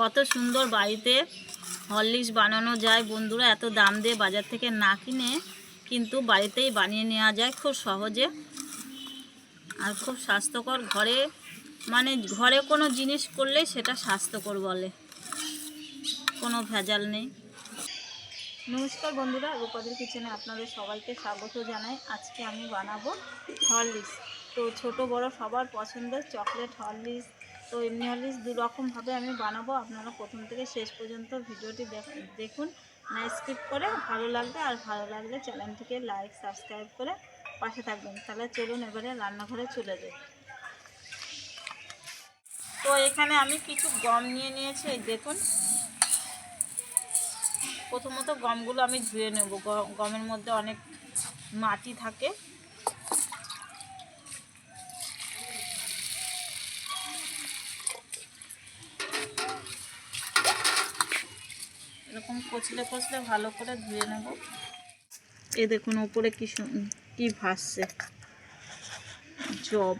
কত সুন্দর বাড়িতে হরলিক্স বানানো যায়। বন্ধুরা, এত দাম দিয়ে বাজার থেকে না কিনে কিন্তু বাড়িতেই বানিয়ে নেওয়া যায় খুব সহজে আর খুব স্বাস্থ্যকর ঘরে। মানে ঘরে কোনো জিনিস করলেই সেটা স্বাস্থ্যকর বলে। কোনো ভেজাল নেই। নমস্কার বন্ধুরা, রূপাদের কিচেনে আপনাদের সবাইকে স্বাগত জানাই। আজকে আমি বানাবো হরলিক্স। তো ছোট বড় সবার পছন্দের চকলেট হরলিক্স। তো এমনি হরলিক্স দু রকমভাবে আমি বানাবো। আপনারা প্রথম থেকে শেষ পর্যন্ত ভিডিওটি দেখ- দেখুন। না স্কিপ করে ভালো লাগবে আর ভালো লাগলে চ্যানেলটিকে লাইক সাবস্ক্রাইব করে পাশে থাকবেন। তাহলে চলুন এবারে রান্নাঘরে চলে যাই। তো এখানে আমি কিছু গম নিয়ে নিয়েছি দেখুন। প্রথমত গমগুলো আমি ধুয়ে নেব। গমের মধ্যে অনেক মাটি থাকে। এরকম কচলে কচলে ভালো করে ধুয়ে নেব। এ দেখুন ওপরে কি কি ভাসছে। জব।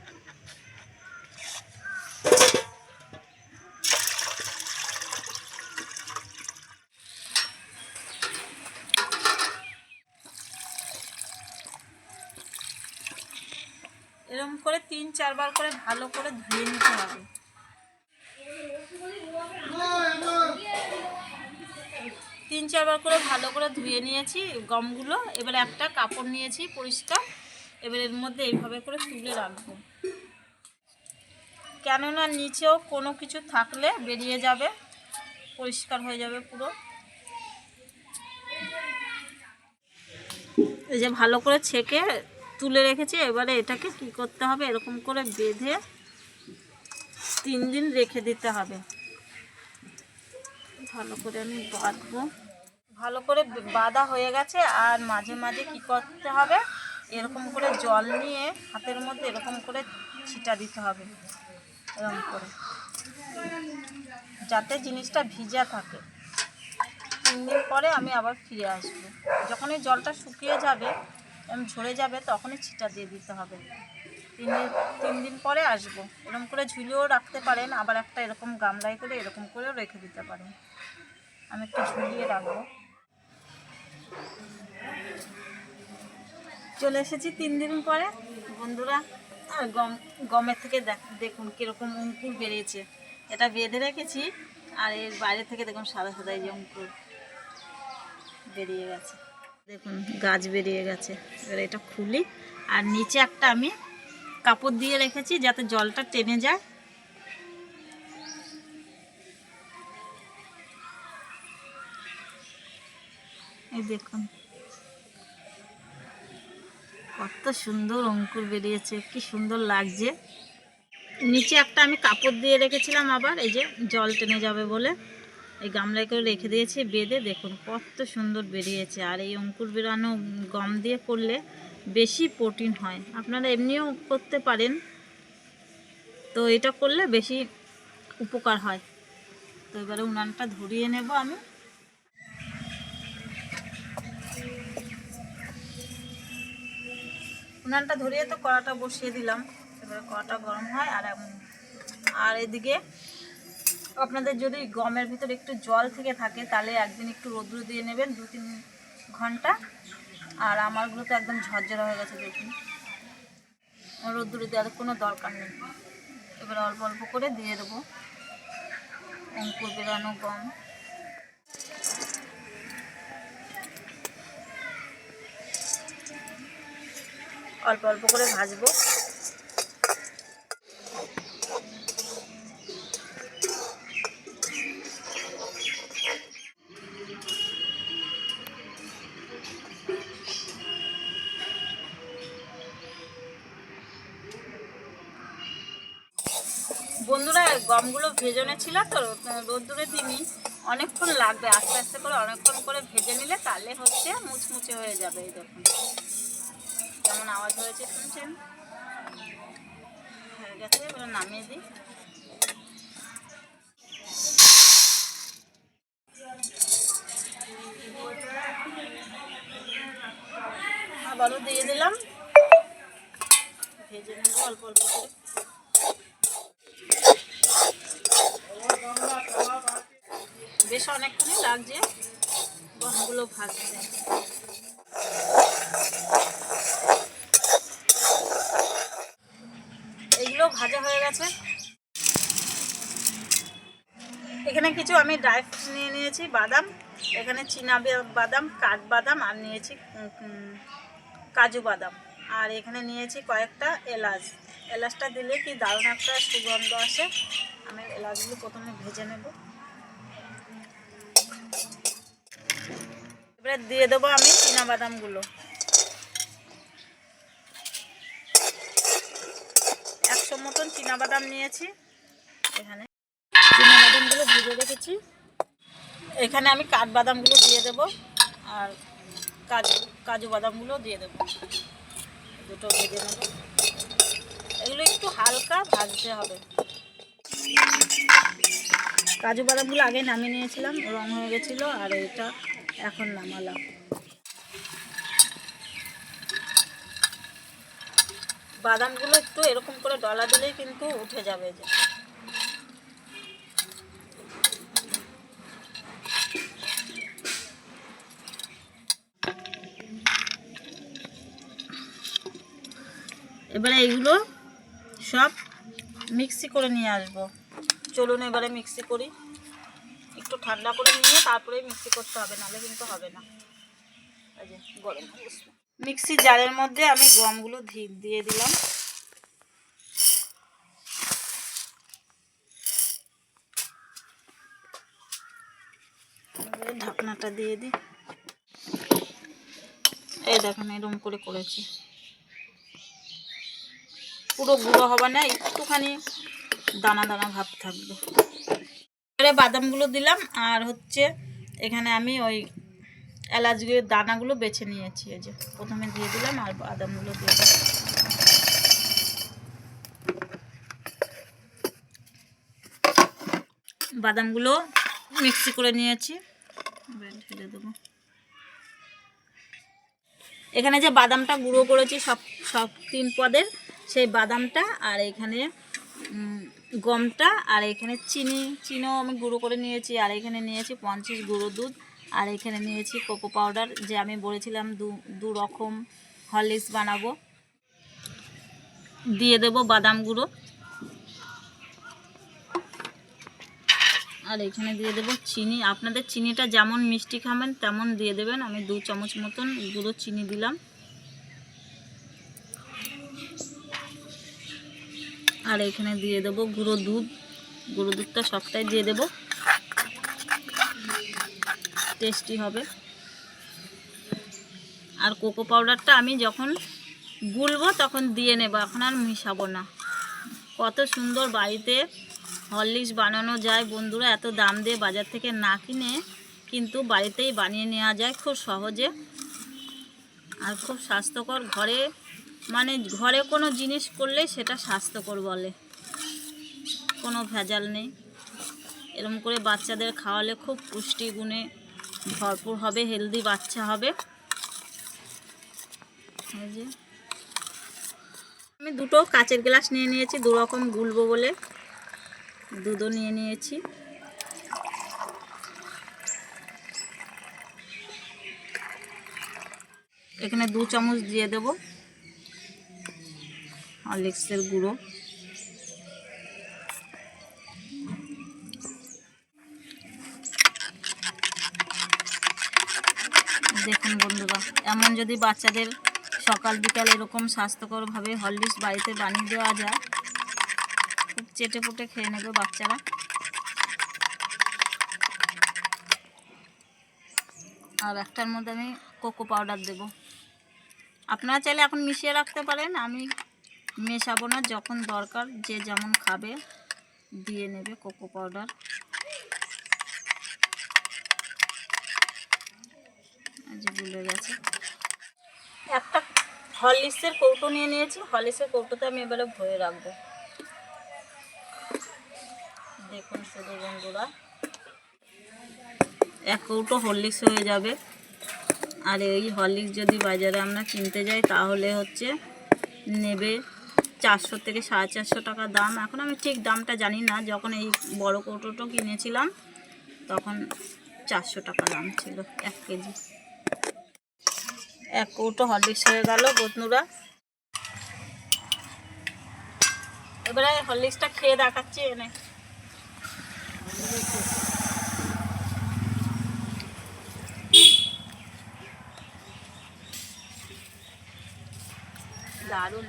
এরকম করে তিন চারবার করে ভালো করে ধুয়ে নিতে হবে। তিন চারবার করে ভালো করে ধুয়ে নিয়েছি গমগুলো। এবারে একটা কাপড় নিয়েছি পরিষ্কার। এবার এর মধ্যে এইভাবে করে তুলে রাখব। কেননা নিচেও কোনো কিছু থাকলে বেরিয়ে যাবে, পরিষ্কার হয়ে যাবে পুরো। এই যে ভালো করে ছেঁকে তুলে রেখেছি, এবারে এটাকে কি করতে হবে? এরকম করে বেঁধে তিন দিন রেখে দিতে হবে। ভালো করে আমি বাঁধবো। ভালো করে বাঁধা হয়ে গেছে, আর মাঝে মাঝে কি করতে হবে? এরকম করে জল নিয়ে হাতের মধ্যে এরকম করে ছিটা দিতে হবে। এরকম করে। যাতে জিনিসটা ভিজা থাকে। তিন দিন পরে আমি আবার ফিরে আসব। যখন এই জলটা শুকিয়ে যাবে ঝরে যাবে, তখনই ছিটা দিয়ে দিতে হবে। দিন তিন দিন পরে আসব। এরকম করে ঝুলিয়েও রাখতে পারেন, আবার একটা এরকম গামলায় করে এরকম করেও রেখে দিতে পারেন। আমি একটু ঝুলিয়ে রাখব। চলে এসেছি তিন দিন পরে। বন্ধুরা গম, গমের থেকে দেখ- দেখুন কীরকম অঙ্কুর বেরিয়েছে। এটা বেঁধে রেখেছি, আর এর বাইরে থেকে দেখুন সাদা সাদা এই অঙ্কুর বেরিয়ে গেছে। দেখুন, গাছ বেরিয়ে গেছে। এবার এটা খুলি, আর নিচে একটা আমি কাপড় দিয়ে রেখেছি যাতে জলটা টেনে যায়। এই দেখুন। কত সুন্দর অঙ্কুর বেরিয়েছে, কি সুন্দর লাগছে। নিচে একটা আমি কাপড় দিয়ে রেখেছিলাম আবার, এই যে জল টেনে যাবে বলে। এই গামলায় করে রেখে দিয়েছি বেঁধে, দেখুন কত সুন্দর বেরিয়েছে। আর এই অঙ্কুর বেরানো গম দিয়ে করলে বেশি প্রোটিন হয়। আপনারা এমনিও করতে পারেন। তো এটা করলে বেশি উপকার হয়। তো এবারে উনানটা ধরিয়ে নেব আমি। উনানটা ধরিয়ে তো কড়াটা বসিয়ে দিলাম। এবারে কড়াটা গরম হয় আর আর এদিকে আপনাদের যদি গমের ভিতরে একটু জল থেকে থাকে, তাহলে একদিন একটু রৌদ্র দিয়ে নেবেন দু তিন ঘণ্টা। আর আমারগুলো তো একদম ঝরঝরা হয়ে গেছে দেখুন। রোদ্দুরে দেওয়ার কোনো দরকার নেই। এবার অল্প অল্প করে দিয়ে দেবো। অঙ্কুর বেরানো গম। অল্প অল্প করে ভাজবো। বন্ধুরা, গমগুলো ভেজনে ছিল তো, রোদ্দুরে দিনই অনেকক্ষণ লাগবে। আস্তে আস্তে করে অনেকক্ষণ করে ভেজে নিলে তাহলে হচ্ছে মুচমুচে হয়ে যাবে এই দেখুন। কেমন আওয়াজ হয়েছে শুনছেন? হয়ে গেছে, এবার নামিয়ে দিই। আবারও দিয়ে দিলাম। ভেজে নেব অল্প অল্প করে বেশ অনেকক্ষণই লাগছে গমগুলো ভাজতে এগুলো ভাজা হয়ে গেছে। এখানে কিছু আমি ড্রাই ফ্রুটস নিয়ে নিয়েছি, বাদাম। এখানে চীনা বাদাম কাঠবাদাম আর নিয়েছি কাজু বাদাম। আর এখানে নিয়েছি কয়েকটা এলাচ। এলাচটা দিলে কি দারুণ একটা সুগন্ধ আসে। আমি এলাচগুলো প্রথমে ভেজে নেব। এবারে দিয়ে দেবো আমি চীনা বাদামগুলো একশো মতন চীনা বাদাম নিয়েছি। এখানে চীনা বাদামগুলো রেখেছি। এখানে আমি কাঠবাদামগুলো দিয়ে দেব আর কাজু কাজু বাদামগুলো দিয়ে দেবো। দুটো ভেজে নেব। এগুলো একটু হালকা ভাজতে হবে। কাজু বাদামগুলো আগে নামিয়ে নিয়েছিলাম, রং হয়ে গেছিল আর এটা এখন নামালাম। বাদামগুলো একটু এরকম করে ডলা দিলেই কিন্তু উঠে যাবে যে। এবারে এইগুলো সব মিক্সি করে নিয়ে আসব। চলুন এবারে মিক্সি করি। একটু ঠান্ডা করে নিয়ে তারপরে মিক্সি করতে হবে, নাহলে কিন্তু হবে না। মিক্সি জারের মধ্যে আমি গমগুলো দিয়ে দিলাম। ঢাকনাটা দিয়ে দিই। এই দেখেন এরকম করে করেছি। পুরো গুঁড়ো হবে না, একটুখানি দানা দানা ভাব থাকবে। এবারে বাদামগুলো দিলাম, আর হচ্ছে এখানে আমি ওই এলাচগুলোর দানাগুলো বেছে নিয়েছি, এই যে প্রথমে দিয়ে দিলাম আর বাদামগুলো দিয়ে দিলাম। বাদামগুলো মিক্সি করে নিয়েছি ঢেলে দেবো। এখানে যে বাদামটা গুঁড়ো করেছি সব সব তিন পদের, সেই বাদামটা, আর এখানে গমটা, আর এখানে চিনি, চিনিও আমি গুঁড়ো করে নিয়েছি, আর এখানে নিয়েছি পঞ্চাশ গুঁড়ো দুধ, আর এখানে নিয়েছি কোকো পাউডার, যে আমি বলেছিলাম দু রকম হরলিক্স বানাবো। দিয়ে দেব বাদাম গুঁড়ো। আর এখানে দিয়ে দেবো চিনি। আপনাদের চিনিটা যেমন মিষ্টি খাবেন, তেমন দিয়ে দেবেন। আমি দু চামচ মতন গুঁড়ো চিনি দিলাম। আর এখানে দিয়ে দেবো গুঁড়ো দুধ। গুঁড়ো দুধটা সবটাই দিয়ে দেবো। টেস্টি হবে। আর কোকো পাউডারটা আমি যখন গুলবো তখন দিয়ে নেব। এখন আর মিশাবো না। কত সুন্দর বাড়িতে হরলিক্স বানানো যায়। বন্ধুরা, এত দাম দিয়ে বাজার থেকে না কিনে কিন্তু বাড়িতেই বানিয়ে নেওয়া যায় খুব সহজে। আর খুব স্বাস্থ্যকর। ঘরে মানে ঘরে কোনো জিনিস করলেই সেটা স্বাস্থ্যকর বলে। কোনো ভেজাল নেই। এরকম করে বাচ্চাদের খাওয়ালে খুব পুষ্টি গুণে ভরপুর হবে হেলদি বাচ্চা হবে। যে। আমি দুটো কাচের গ্লাস নিয়ে নিয়েছি দু রকম গুলবো বলে। দুধও নিয়ে নিয়েছি। এখানে দু চামচ দিয়ে দেব। হরলিক্সের গুঁড়ো। দেখুন বন্ধুরা, এমন যদি বাচ্চাদের সকাল বিকাল এরকম স্বাস্থ্যকরভাবে হরলিক্স বাড়িতে বানিয়ে দেওয়া যায়, খুব চেটে পুটে খেয়ে নেবে বাচ্চারা। আর একটার মধ্যে আমি কোকো পাউডার দেব। আপনারা চাইলে এখন মিশিয়ে রাখতে পারেন, আমি মেশাবো না, যখন দরকার যে যেমন খাবে দিয়ে নেবে কোকো পাউডার। ভুলে গেছে। একটা হরলিক্সের কৌটো নিয়ে নিয়েছি, হরলিক্সের কৌটোতে আমি এবারে ভরে রাখব। দেখুন শুধু বন্ধুরা, এক কৌটো হরলিক্স হয়ে যাবে। আর এই হরলিক্স যদি বাজারে আমরা কিনতে যাই, তাহলে হচ্ছে নেবে চারশো থেকে সাড়ে চারশো টাকা দাম। এখন আমি ঠিক দামটা জানি না। যখন এই বড় কৌটোটো কিনেছিলাম, তখন চারশো টাকা দাম ছিল, এক কেজি। এক কৌটো হরলিক্স হয়ে গেল, বন্ধুরা। এবারে হরলিক্সটা খেয়ে দেখাচ্ছি এনে। দারুণ।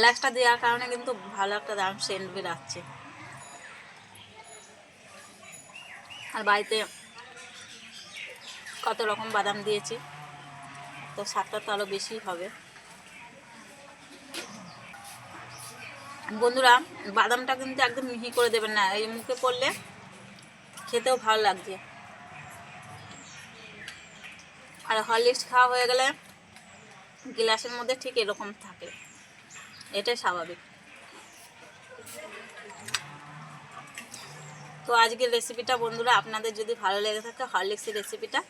অ্যালাক্সটা দেওয়ার কারণে কিন্তু ভালো একটা দাম সেন্ট বেরাচ্ছে আর বাড়িতে কত রকম বাদাম দিয়েছি, তো স্বাদটা তো আরও বেশি হবে। বন্ধুরা, বাদামটা কিন্তু একদম মিহি করে দেবেন না, এই মুখে পড়লে খেতেও ভালো লাগছে আর হরলিক্স খাওয়া হয়ে গেলে গ্লাসের মধ্যে ঠিক এরকম থাকে। এটাই স্বাভাবিক। তো আজকের রেসিপিটা বন্ধুরা, আপনাদের যদি ভালো লেগে থাকে হরলিক্সের রেসিপিটা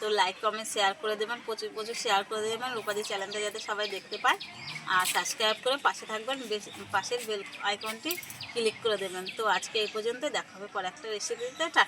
তো লাইক কমেন্ট শেয়ার করে দেবেন, প্রচুর প্রচুর শেয়ার করে দেবেন। রূপাদি চ্যানেলটা যাতে সবাই দেখতে পায়। আর সাবস্ক্রাইব করে পাশে থাকবেন পাশের বেল আইকনটি ক্লিক করে দেবেন। তো আজকে এই পর্যন্ত দেখা হবে পরে একটা রেসিপিতে টাটা।